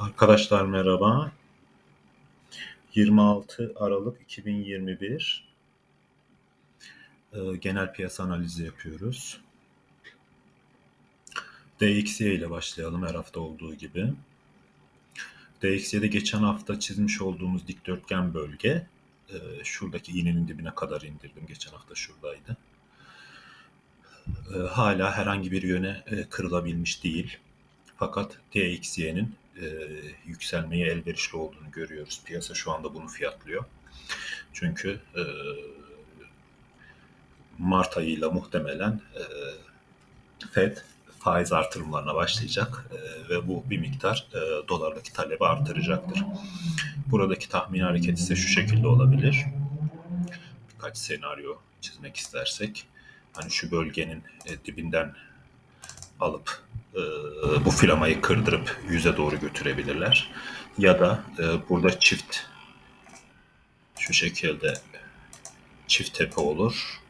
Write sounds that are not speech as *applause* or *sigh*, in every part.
Arkadaşlar merhaba. 26 Aralık 2021 Ee, genel piyasa analizi yapıyoruz. DXY ile başlayalım her hafta olduğu gibi. DXY'de geçen hafta çizmiş olduğumuz dikdörtgen bölge e, şuradaki iğnenin dibine kadar indirdim. Geçen hafta şuradaydı. E, hala herhangi bir yöne e, kırılabilmiş değil. Fakat DXY'nin e, yükselmeye elverişli olduğunu görüyoruz. Piyasa şu anda bunu fiyatlıyor. Çünkü e, Mart ayıyla muhtemelen e, Fed faiz artırımlarına başlayacak e, ve bu bir miktar e, dolardaki talebi artıracaktır. Buradaki tahmin hareketi ise şu şekilde olabilir. Birkaç senaryo çizmek istersek, hani şu bölgenin e, dibinden alıp e, bu filamayı kırdırıp yüze doğru götürebilirler. Ya da e, burada çift şu şekilde çift tepe olur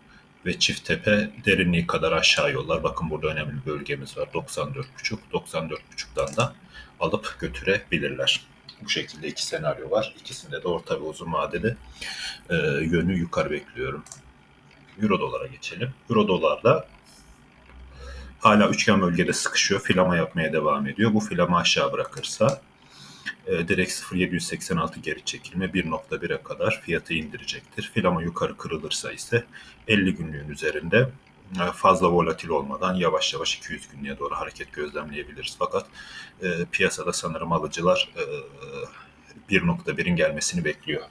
ve çift tepe derinliği kadar aşağı yollar. Bakın burada önemli bir bölgemiz var. 94.5. 94.5'dan da alıp götürebilirler. Bu şekilde iki senaryo var. İkisinde de orta ve uzun vadede e, yönü yukarı bekliyorum. Euro dolara geçelim. Euro dolarda hala üçgen bölgede sıkışıyor. Filama yapmaya devam ediyor. Bu filama aşağı bırakırsa e, direkt 0.786 geri çekilme 1.1'e kadar fiyatı indirecektir. Filama yukarı kırılırsa ise 50 günlüğün üzerinde e, fazla volatil olmadan yavaş yavaş 200 günlüğe doğru hareket gözlemleyebiliriz. Fakat e, piyasada sanırım alıcılar e, 1.1'in gelmesini bekliyor.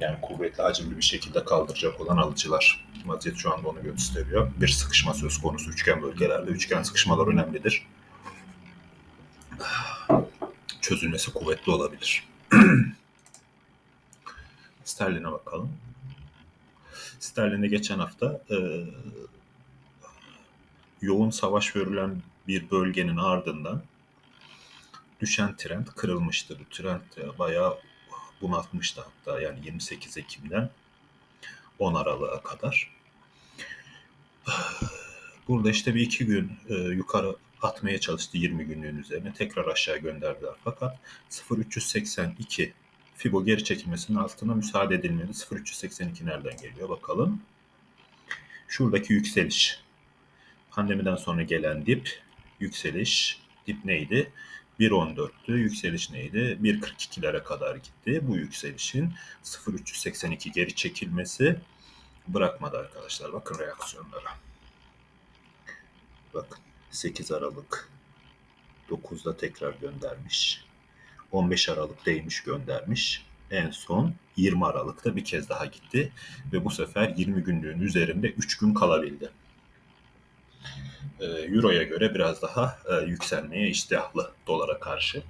Yani kuvvetli acımlı bir şekilde kaldıracak olan alıcılar. Vaziyet şu anda onu gösteriyor. Bir sıkışma söz konusu üçgen bölgelerde. Üçgen sıkışmalar önemlidir çözülmesi kuvvetli olabilir. *clears throat* Sterlin'e bakalım. Sterlin'de geçen hafta e, yoğun savaş görülen bir bölgenin ardından düşen trend kırılmıştı. Bu trend e, bayağı bunaltmıştı hatta yani 28 Ekim'den 10 Aralık'a kadar. Burada işte bir iki gün e, yukarı atmaya çalıştı 20 günlüğün üzerine. Tekrar aşağı gönderdiler. Fakat 0382 Fibo geri çekilmesinin altına müsaade edilmedi. 0382 nereden geliyor bakalım. Şuradaki yükseliş. Pandemiden sonra gelen dip yükseliş. Dip neydi? 1.14'tü. Yükseliş neydi? 1.42'lere kadar gitti. Bu yükselişin 0382 geri çekilmesi bırakmadı arkadaşlar. Bakın reaksiyonlara. Bakın 8 Aralık 9'da tekrar göndermiş. 15 Aralık değmiş göndermiş. En son 20 Aralık'ta bir kez daha gitti ve bu sefer 20 günlüğün üzerinde 3 gün kalabildi. Ee, Euro'ya göre biraz daha e, yükselmeye iştahlı dolara karşı.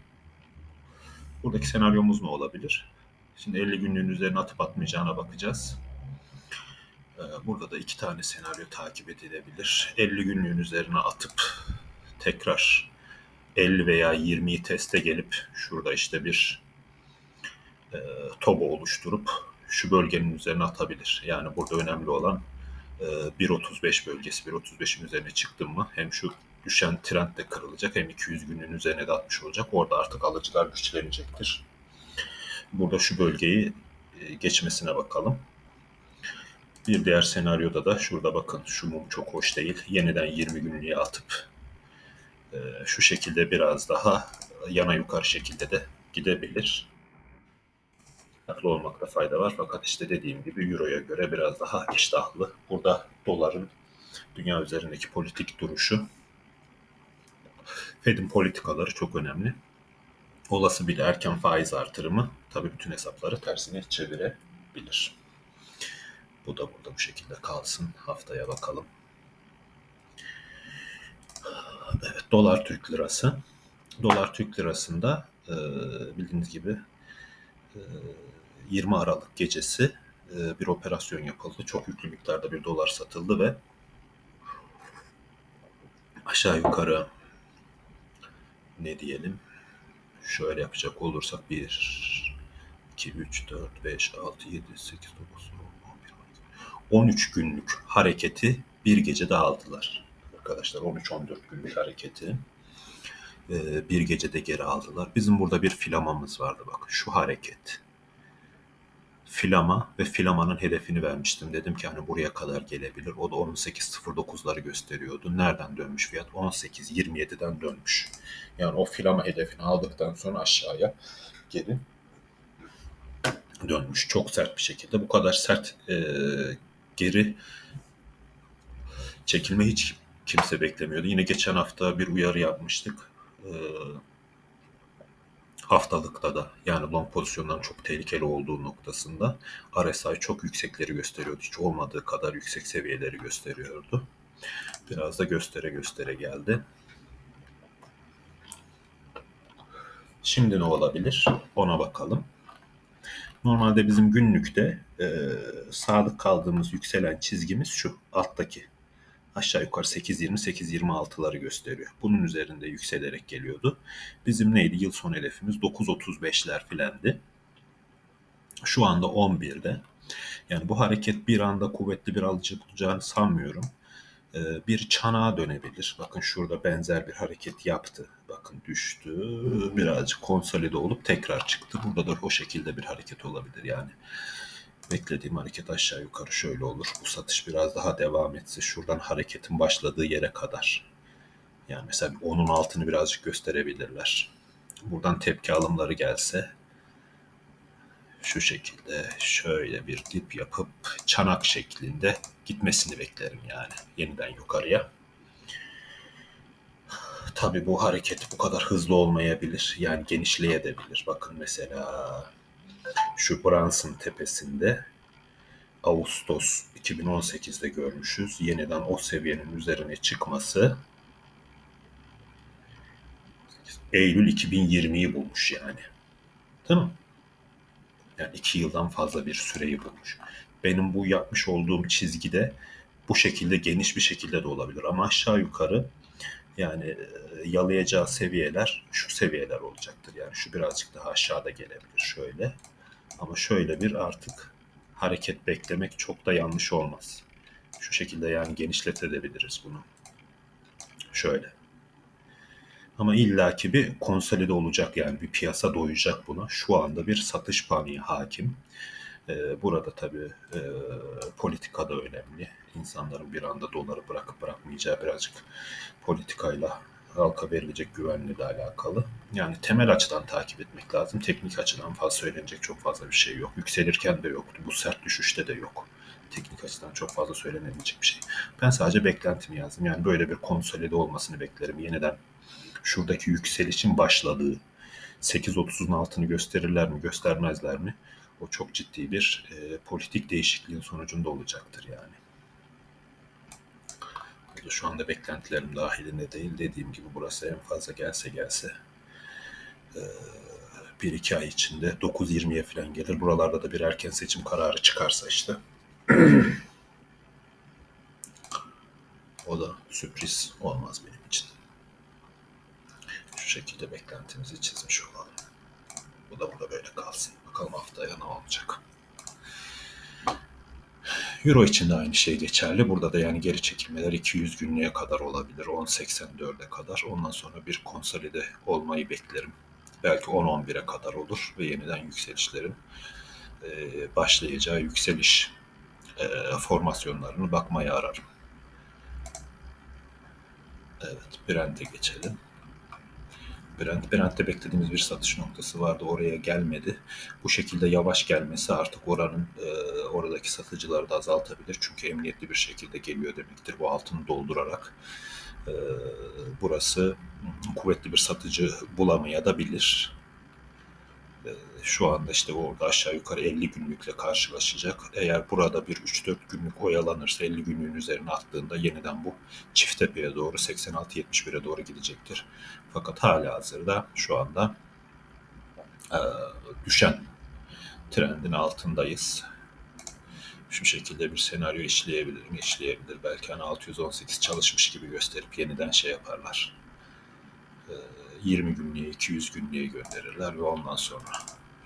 Buradaki senaryomuz ne olabilir? Şimdi 50 günlüğün üzerine atıp atmayacağına bakacağız. Ee, burada da iki tane senaryo takip edilebilir. 50 günlüğün üzerine atıp tekrar 50 veya 20'yi teste gelip şurada işte bir e, tobo oluşturup şu bölgenin üzerine atabilir. Yani burada önemli olan 1.35 bölgesi. 1.35'in üzerine çıktım mı hem şu düşen trend de kırılacak hem 200 günlüğün üzerine de atmış olacak. Orada artık alıcılar güçlenecektir. Burada şu bölgeyi e, geçmesine bakalım. Bir diğer senaryoda da şurada bakın şu mum çok hoş değil. Yeniden 20 günlüğe atıp e, şu şekilde biraz daha yana yukarı şekilde de gidebilir. Haklı olmakta fayda var fakat işte dediğim gibi Euro'ya göre biraz daha iştahlı. Burada doların dünya üzerindeki politik duruşu Fed'in politikaları çok önemli. Olası bir erken faiz artırımı tabii bütün hesapları tersine çevirebilir. Bu da burada bu şekilde kalsın. Haftaya bakalım. Evet, dolar Türk lirası. Dolar Türk lirasında bildiğiniz gibi 20 Aralık gecesi e, bir operasyon yapıldı. Çok yüklü miktarda bir dolar satıldı ve aşağı yukarı ne diyelim şöyle yapacak olursak 1 2 3 4 5 6 7 8 9 13 günlük hareketi bir gecede aldılar. Arkadaşlar 13-14 günlük hareketi. e, bir gecede geri aldılar. Bizim burada bir filamamız vardı bak şu hareket. Filama ve filamanın hedefini vermiştim. Dedim ki hani buraya kadar gelebilir. O da 18.09'ları gösteriyordu. Nereden dönmüş fiyat? 18.27'den dönmüş. Yani o filama hedefini aldıktan sonra aşağıya geri dönmüş. Çok sert bir şekilde. Bu kadar sert e, geri çekilme hiç kimse beklemiyordu. Yine geçen hafta bir uyarı yapmıştık. E, haftalıkta da yani long pozisyonların çok tehlikeli olduğu noktasında RSI çok yüksekleri gösteriyordu. Hiç olmadığı kadar yüksek seviyeleri gösteriyordu. Biraz da göstere göstere geldi. Şimdi ne olabilir? Ona bakalım. Normalde bizim günlükte e, sadık kaldığımız yükselen çizgimiz şu alttaki aşağı yukarı 8.20-8.26'ları gösteriyor. Bunun üzerinde yükselerek geliyordu. Bizim neydi? Yıl sonu hedefimiz 9.35'ler filendi. Şu anda 11'de. Yani bu hareket bir anda kuvvetli bir alıcı bulacağını sanmıyorum. Ee, bir çanağa dönebilir. Bakın şurada benzer bir hareket yaptı. Bakın düştü. Birazcık konsolide olup tekrar çıktı. Burada da o şekilde bir hareket olabilir yani. Beklediğim hareket aşağı yukarı şöyle olur. Bu satış biraz daha devam etse şuradan hareketin başladığı yere kadar. Yani mesela onun altını birazcık gösterebilirler. Buradan tepki alımları gelse şu şekilde şöyle bir dip yapıp çanak şeklinde gitmesini beklerim yani yeniden yukarıya. Tabi bu hareket bu kadar hızlı olmayabilir. Yani genişleyebilir. Bakın mesela şu Brunson tepesinde Ağustos 2018'de görmüşüz. Yeniden o seviyenin üzerine çıkması Eylül 2020'yi bulmuş yani. Değil mi? Yani iki yıldan fazla bir süreyi bulmuş. Benim bu yapmış olduğum çizgide bu şekilde geniş bir şekilde de olabilir. Ama aşağı yukarı yani e, yalayacağı seviyeler şu seviyeler olacaktır. Yani şu birazcık daha aşağıda gelebilir şöyle. Ama şöyle bir artık hareket beklemek çok da yanlış olmaz. Şu şekilde yani genişletebiliriz bunu. Şöyle. Ama illaki bir konsolide olacak yani bir piyasa doyacak buna. Şu anda bir satış paniği hakim. Ee, burada tabii e, politika da önemli. İnsanların bir anda doları bırakıp bırakmayacağı birazcık politikayla halka verilecek güvenle alakalı. Yani temel açıdan takip etmek lazım. Teknik açıdan fazla söylenecek çok fazla bir şey yok. Yükselirken de yoktu. Bu sert düşüşte de yok. Teknik açıdan çok fazla söylenebilecek bir şey. Ben sadece beklentimi yazdım. Yani böyle bir konsolide olmasını beklerim. Yeniden şuradaki yükselişin başladığı 8.30'un altını gösterirler mi göstermezler mi? O çok ciddi bir e, politik değişikliğin sonucunda olacaktır yani da şu anda beklentilerim dahilinde değil. Dediğim gibi burası en fazla gelse gelse e, bir iki ay içinde 9-20'ye falan gelir. Buralarda da bir erken seçim kararı çıkarsa işte *clears throat* o da sürpriz olmaz benim için. Şu şekilde beklentimizi çizmiş olalım. Bu da burada böyle kalsın. Bakalım haftaya ne olacak. Euro için de aynı şey geçerli. Burada da yani geri çekilmeler 200 günlüğe kadar olabilir. 10.84'e kadar. Ondan sonra bir konsolide olmayı beklerim. Belki 10-11'e kadar olur ve yeniden yükselişlerin e, başlayacağı yükseliş e, formasyonlarını bakmaya ararım. Evet, Brent'e geçelim. Brent, Brent'te beklediğimiz bir satış noktası vardı. Oraya gelmedi. Bu şekilde yavaş gelmesi artık oranın e, oradaki satıcıları da azaltabilir. Çünkü emniyetli bir şekilde geliyor demektir. Bu altını doldurarak e, burası kuvvetli bir satıcı bulamaya da bilir. Şu anda işte orada aşağı yukarı 50 günlükle karşılaşacak. Eğer burada bir 3-4 günlük oyalanırsa 50 günlüğün üzerine attığında yeniden bu çift tepeye doğru 86-71'e doğru gidecektir. Fakat hala hazırda şu anda e, düşen trendin altındayız. Şu şekilde bir senaryo işleyebilir mi? İşleyebilir. Belki hani 618 çalışmış gibi gösterip yeniden şey yaparlar. E, 20 günlüğe, 200 günlüğe gönderirler ve ondan sonra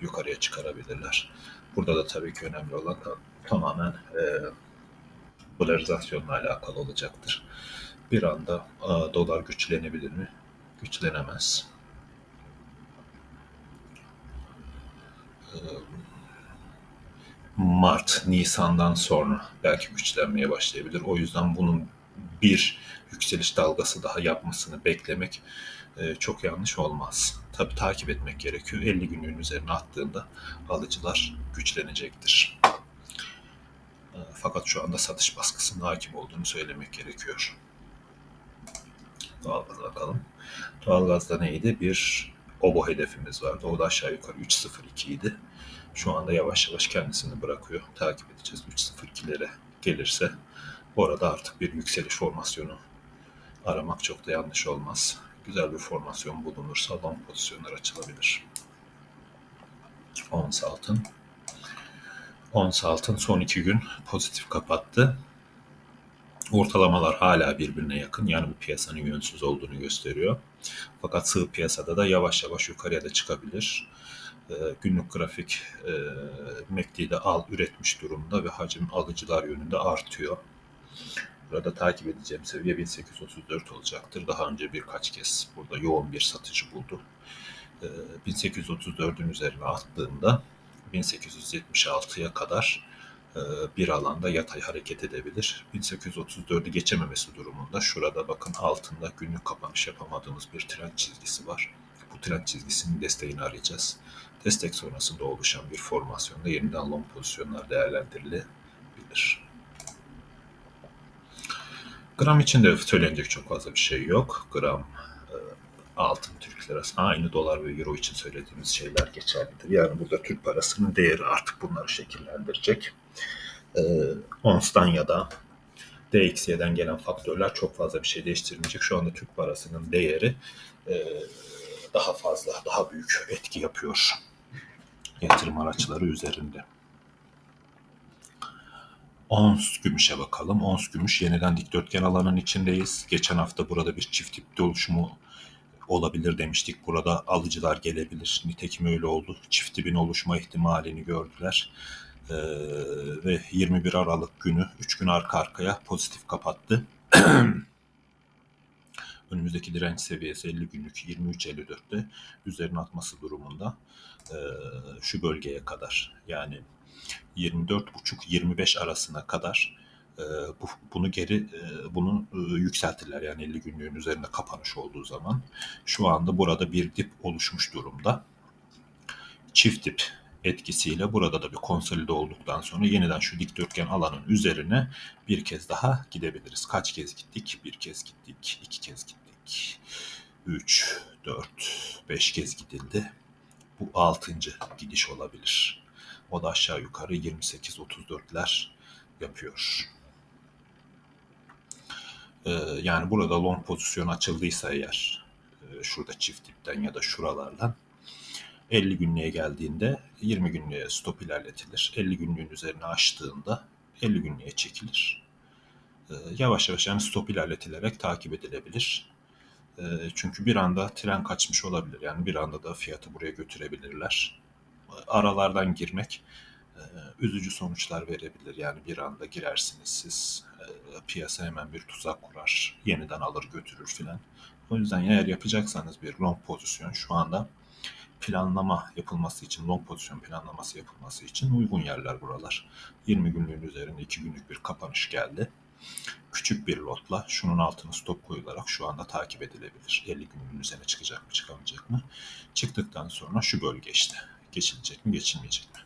yukarıya çıkarabilirler. Burada da tabii ki önemli olan tamamen e, polarizasyonla alakalı olacaktır. Bir anda a, dolar güçlenebilir mi? güçlenemez. Ee, Mart, Nisan'dan sonra belki güçlenmeye başlayabilir. O yüzden bunun bir yükseliş dalgası daha yapmasını beklemek e, çok yanlış olmaz. Tabii takip etmek gerekiyor. 50 günlüğün üzerine attığında alıcılar güçlenecektir. E, fakat şu anda satış baskısının hakim olduğunu söylemek gerekiyor. Doğalgaza bakalım. Doğalgazda neydi? Bir obo hedefimiz vardı. O da aşağı yukarı 3.02 idi. Şu anda yavaş yavaş kendisini bırakıyor. Takip edeceğiz. 3.02'lere gelirse orada artık bir yükseliş formasyonu aramak çok da yanlış olmaz. Güzel bir formasyon bulunursa long pozisyonlar açılabilir. Ons altın. Ons altın son iki gün pozitif kapattı. Ortalamalar hala birbirine yakın. Yani bu piyasanın yönsüz olduğunu gösteriyor. Fakat sığ piyasada da yavaş yavaş yukarıya da çıkabilir. Ee, günlük grafik e, MACD'de al üretmiş durumda ve hacim alıcılar yönünde artıyor. Burada takip edeceğim seviye 1834 olacaktır. Daha önce birkaç kez burada yoğun bir satıcı buldu. 1834'ün ee, üzerine attığında 1876'ya kadar e, bir alanda yatay hareket edebilir. 1834'ü geçememesi durumunda şurada bakın altında günlük kapanış yapamadığımız bir trend çizgisi var. Bu trend çizgisinin desteğini arayacağız. Destek sonrasında oluşan bir formasyonda yeniden long pozisyonlar değerlendirilebilir. Gram için de söylenecek çok fazla bir şey yok. Gram e, altın Türk lirası aynı dolar ve euro için söylediğimiz şeyler geçerlidir. Yani burada Türk parasının değeri artık bunları şekillendirecek. E, ONS'tan ya da DXY'den gelen faktörler çok fazla bir şey değiştirmeyecek. Şu anda Türk parasının değeri e, daha fazla, daha büyük etki yapıyor yatırım araçları üzerinde. Ons gümüşe bakalım. Ons gümüş yeniden dikdörtgen alanın içindeyiz. Geçen hafta burada bir çift tipte oluşumu olabilir demiştik. Burada alıcılar gelebilir. Nitekim öyle oldu. Çift tipin oluşma ihtimalini gördüler. Ee, ve 21 Aralık günü 3 gün arka arkaya pozitif kapattı. *clears throat* Önümüzdeki direnç seviyesi 50 günlük 23.54'te üzerine atması durumunda e, şu bölgeye kadar yani 24.5-25 arasına kadar e, bu, bunu geri e, bunu e, yükseltirler yani 50 günlüğün üzerinde kapanış olduğu zaman. Şu anda burada bir dip oluşmuş durumda. Çift dip etkisiyle burada da bir konsolide olduktan sonra yeniden şu dikdörtgen alanın üzerine bir kez daha gidebiliriz. Kaç kez gittik? Bir kez gittik, iki kez gittik, üç, dört, beş kez gidildi. Bu altıncı gidiş olabilir. O da aşağı yukarı 28-34'ler yapıyor. Ee, yani burada long pozisyon açıldıysa eğer e, şurada çift dipten ya da şuralardan 50 günlüğe geldiğinde 20 günlüğe stop ilerletilir. 50 günlüğün üzerine açtığında 50 günlüğe çekilir. Ee, yavaş yavaş yani stop ilerletilerek takip edilebilir. Ee, çünkü bir anda tren kaçmış olabilir. Yani bir anda da fiyatı buraya götürebilirler aralardan girmek e, üzücü sonuçlar verebilir. Yani bir anda girersiniz siz e, piyasa hemen bir tuzak kurar. Yeniden alır götürür filan. O yüzden eğer yapacaksanız bir long pozisyon şu anda planlama yapılması için, long pozisyon planlaması yapılması için uygun yerler buralar. 20 günlüğün üzerinde 2 günlük bir kapanış geldi. Küçük bir lotla şunun altına stop koyularak şu anda takip edilebilir. 50 günlüğün üzerine çıkacak mı çıkamayacak mı? Çıktıktan sonra şu bölge işte geçilecek mi geçilmeyecek mi?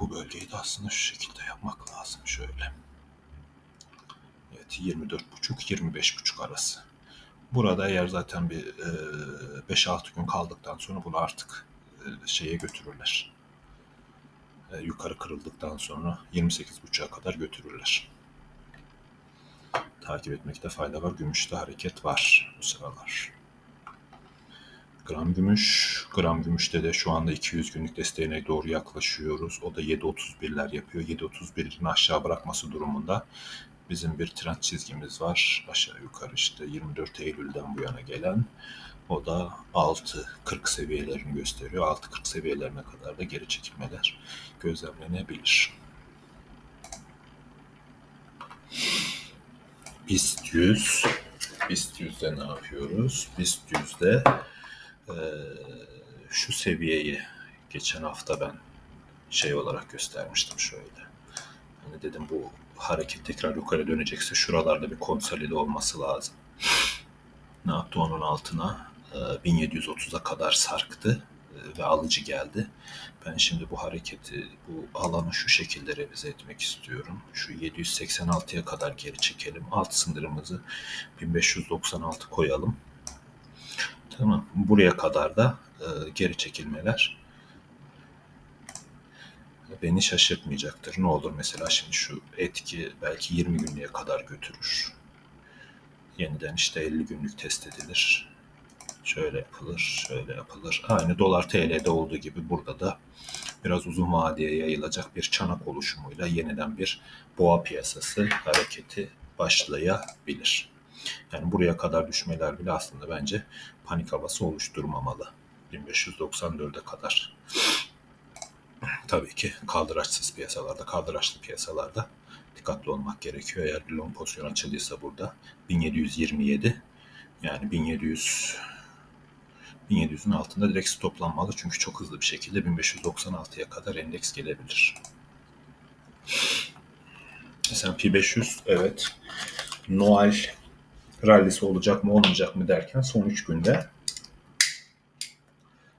Bu bölgeyi de aslında şu şekilde yapmak lazım şöyle. Evet 24,5-25,5 arası. Burada eğer zaten bir e, 5-6 gün kaldıktan sonra bunu artık e, şeye götürürler. E, yukarı kırıldıktan sonra 28,5'a kadar götürürler. Takip etmekte fayda var. Gümüşte hareket var bu sıralar. Gram gümüş. Gram gümüşte de şu anda 200 günlük desteğine doğru yaklaşıyoruz. O da 7.31'ler yapıyor. 7.31'in aşağı bırakması durumunda bizim bir trend çizgimiz var. Aşağı yukarı işte 24 Eylül'den bu yana gelen. O da 6.40 seviyelerini gösteriyor. 6.40 seviyelerine kadar da geri çekilmeler gözlemlenebilir. BIST 100 BIST 100'de ne yapıyoruz? BIST 100'de e, şu seviyeyi geçen hafta ben şey olarak göstermiştim şöyle. Hani dedim bu hareket tekrar yukarı dönecekse şuralarda bir konsolide olması lazım. Ne yaptı onun altına? E, 1730'a kadar sarktı e, ve alıcı geldi. Ben şimdi bu hareketi, bu alanı şu şekilde revize etmek istiyorum. Şu 786'ya kadar geri çekelim. Alt sınırımızı 1596 koyalım. Tamam. Buraya kadar da e, geri çekilmeler beni şaşırtmayacaktır. Ne olur mesela şimdi şu etki belki 20 günlüğe kadar götürür. Yeniden işte 50 günlük test edilir. Şöyle yapılır, şöyle yapılır. Aynı dolar TL'de olduğu gibi burada da biraz uzun vadeye yayılacak bir çanak oluşumuyla yeniden bir boğa piyasası hareketi başlayabilir. Yani buraya kadar düşmeler bile aslında bence panik havası oluşturmamalı. 1594'e kadar. Tabii ki kaldıraçsız piyasalarda, kaldıraçlı piyasalarda dikkatli olmak gerekiyor. Eğer bir long pozisyon açıldıysa burada 1727 yani 1700 1700'ün altında direkt stoplanmalı. Çünkü çok hızlı bir şekilde 1596'ya kadar endeks gelebilir. S&P 500 evet Noel rallisi olacak mı olmayacak mı derken son 3 günde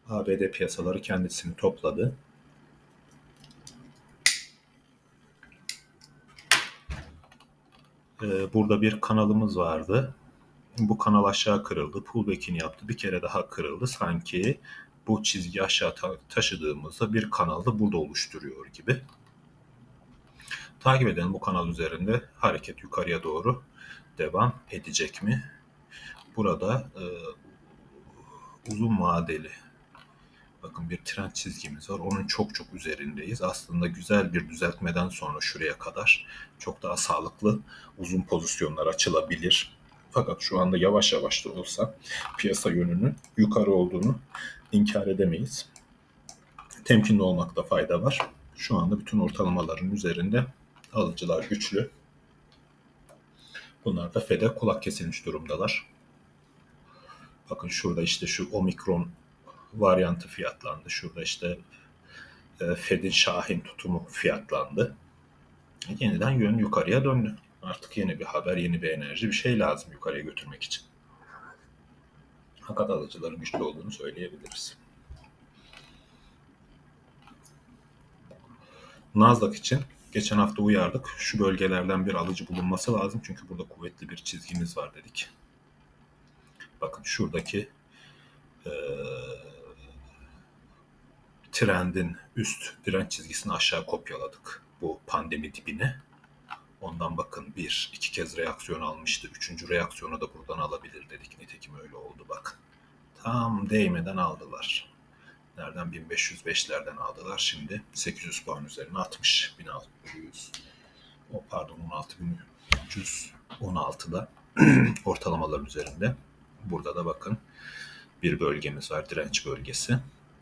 ABD piyasaları kendisini topladı. Ee, burada bir kanalımız vardı. Bu kanal aşağı kırıldı. Pullback'ini yaptı. Bir kere daha kırıldı. Sanki bu çizgi aşağı taşıdığımızda bir kanalda burada oluşturuyor gibi. Takip edelim bu kanal üzerinde hareket yukarıya doğru devam edecek mi? Burada e, uzun vadeli bakın bir trend çizgimiz var. Onun çok çok üzerindeyiz. Aslında güzel bir düzeltmeden sonra şuraya kadar çok daha sağlıklı uzun pozisyonlar açılabilir. Fakat şu anda yavaş yavaş da olsa piyasa yönünün yukarı olduğunu inkar edemeyiz. Temkinli olmakta fayda var. Şu anda bütün ortalamaların üzerinde alıcılar güçlü. Bunlar da FED'e kulak kesilmiş durumdalar. Bakın şurada işte şu omikron varyantı fiyatlandı. Şurada işte e, Fed'in Şahin tutumu fiyatlandı. Yeniden yön yukarıya döndü. Artık yeni bir haber, yeni bir enerji, bir şey lazım yukarıya götürmek için. Fakat alıcıların güçlü olduğunu söyleyebiliriz. Nasdaq için geçen hafta uyardık. Şu bölgelerden bir alıcı bulunması lazım. Çünkü burada kuvvetli bir çizgimiz var dedik. Bakın şuradaki e, trendin üst direnç çizgisini aşağı kopyaladık. Bu pandemi dibine. Ondan bakın bir, iki kez reaksiyon almıştı. Üçüncü reaksiyonu da buradan alabilir dedik. Nitekim öyle oldu bakın. Tam değmeden aldılar. Nereden 1505'lerden aldılar. Şimdi 800 puan üzerine atmış. 1600 o pardon 16316'da *clears throat* ortalamaların üzerinde. Burada da bakın bir bölgemiz var. Direnç bölgesi.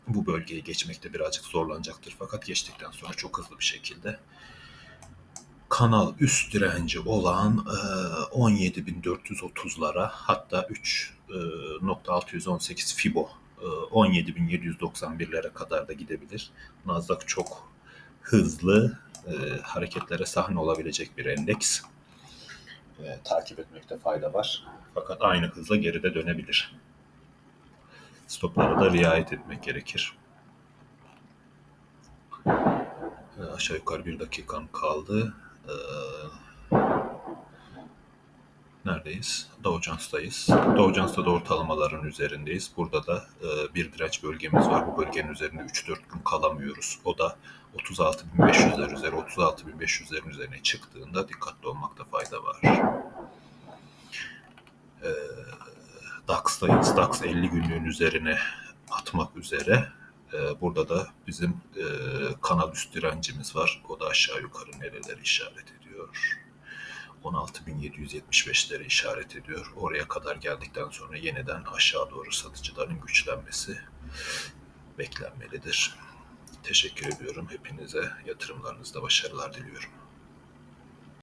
Bu bölgeyi geçmekte birazcık zorlanacaktır. Fakat geçtikten sonra çok hızlı bir şekilde kanal üst direnci olan e, 17.430'lara hatta 3.618 e, Fibo 17.791'lere kadar da gidebilir. Nasdaq çok hızlı e, hareketlere sahne olabilecek bir endeks. E, takip etmekte fayda var. Fakat aynı hızla geride dönebilir. Stoplara da riayet etmek gerekir. E, aşağı yukarı bir dakikam kaldı. Ee, neredeyiz? Dow Jones'tayız. Dow Jones'ta da ortalamaların üzerindeyiz. Burada da e, bir direnç bölgemiz var. Bu bölgenin üzerinde 3-4 gün kalamıyoruz. O da 36.500'ler üzeri, 36.500'lerin üzerine çıktığında dikkatli olmakta fayda var. E, DAX'tayız. DAX 50 günlüğün üzerine atmak üzere. Ee, burada da bizim e, kanal üst direncimiz var. O da aşağı yukarı nereleri işaret ediyor. 16.775'leri işaret ediyor. Oraya kadar geldikten sonra yeniden aşağı doğru satıcıların güçlenmesi beklenmelidir. Teşekkür ediyorum. Hepinize yatırımlarınızda başarılar diliyorum.